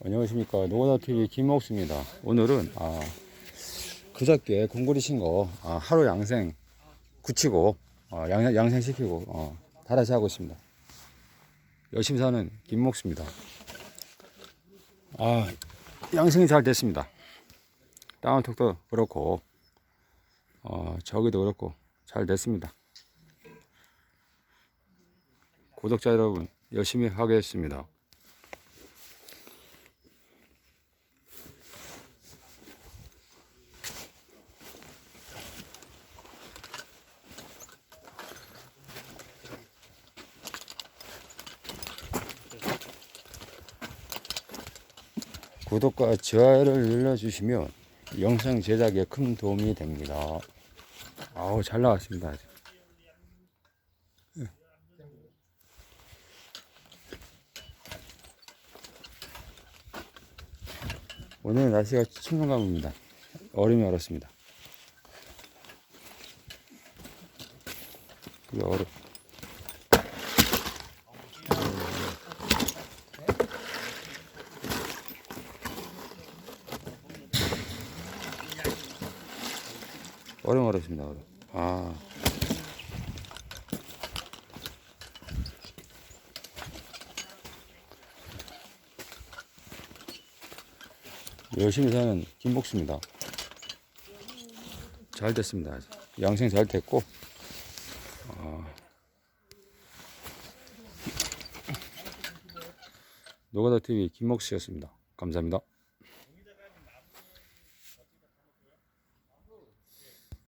안녕하십니까. 노고다TV 김옥수입니다. 오늘은 아, 그저께 공구리 친거 아, 하루 양생 굳히고 아, 양, 양생시키고 어, 다라시 하고 있습니다. 열심히 사는 김목수입니다. 아 양생이 잘 됐습니다. 다운톡도 그렇고 어, 저기도 그렇고 잘 됐습니다. 구독자 여러분 열심히 하겠습니다 구독과 좋아요를 눌러주시면 영상 제작에 큰 도움이 됩니다. 아우 잘 나왔습니다. 예. 오늘 날씨가 춘문감입니다. 얼음이 얼었습니다. 이 얼음. 얼음 얼었습니다. 아. 열심히 사는 김복수입니다. 잘 됐습니다. 양생 잘 됐고, 아. 노가다 TV 김목수였습니다. 감사합니다.